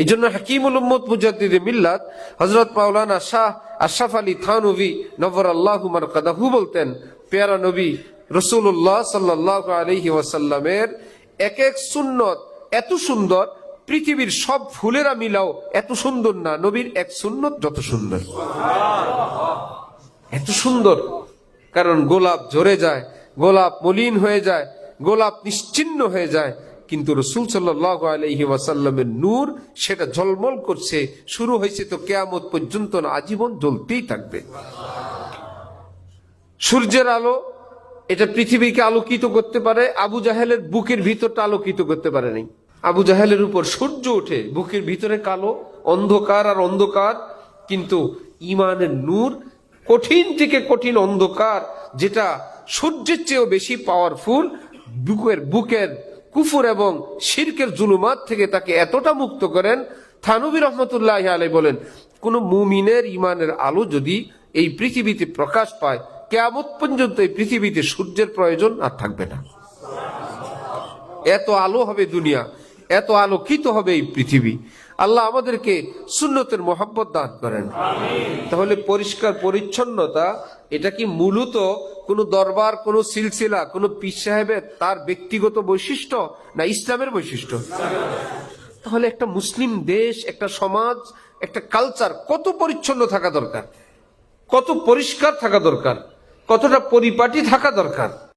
এই জন্য হাকিমুল উম্মদ মুজাদ্দিদ মিল্লাত হজরত মাওলানা শাহ আশরাফ আলী থানভি নবর আল্লাহ কাদাহু বলতেন, পেয়ারা নবী রসুল্লাহ সাল্লাহ আলহি ওয়াসাল্লামের এক এক সুন্নত এত সুন্দর, পৃথিবীর সব ফুলেরা মিলাও এত সুন্দর না, নবীর এক সুন্নত যত সুন্দর। এত সুন্দর। কারণ গোলাপ ঝরে যায়, গোলাপ মলিন হয়ে যায়, গোলাপ নিশ্চিন্ন হয়ে যায় কিন্তু রসুল সাল্লাহ আলহি ওয়াসাল্লামের নূর সেটা ঝলমল করছে, শুরু হয়েছে তো কেয়ামত পর্যন্ত না, আজীবন জ্বলতেই থাকবে। সূর্যের আলো, এটা পৃথিবীকে আলোকিত করতে পারে, আবু জাহেলের বুকের ভিতরটা আলোকিত করতে পারে নাই। আবু জাহেলের উপর সূর্য ওঠে, বুকের ভিতরে কালো, অন্ধকার আর অন্ধকার, কিন্তু ইমানের নূর কঠিন থেকে কঠিন অন্ধকার, যেটা সূর্যের চেয়েও বেশি পাওয়ারফুল বুকের বুকের কুফুর এবং শিরকের জুলুমাত থেকে তাকে এতটা মুক্ত করেন, থানবী রহমতুল্লাহ আলাই বলেন, কোন মুমিনের ইমানের আলো যদি এই পৃথিবীতে প্রকাশ পায়, কেয়ামত পর্যন্ত এই পৃথিবীতে সূর্যের প্রয়োজন আর থাকবে না। এত আলো হবে দুনিয়া, এত আলোকিত হবে এই পৃথিবী। আল্লাহ আমাদেরকে সুন্নতের মোহাব্বত দান করেন। তাহলে পরিষ্কার পরিচ্ছন্নতা, এটা কি মূলত কোনো দরবার, কোনো সিলসিলা, কোনো পীর সাহেবের তার ব্যক্তিগত বৈশিষ্ট্য না ইসলামের বৈশিষ্ট্য? তাহলে একটা মুসলিম দেশ, একটা সমাজ, একটা কালচার কত পরিচ্ছন্ন থাকা দরকার? কত পরিষ্কার থাকা দরকার? কতটা পরিপাটি থাকা দরকার?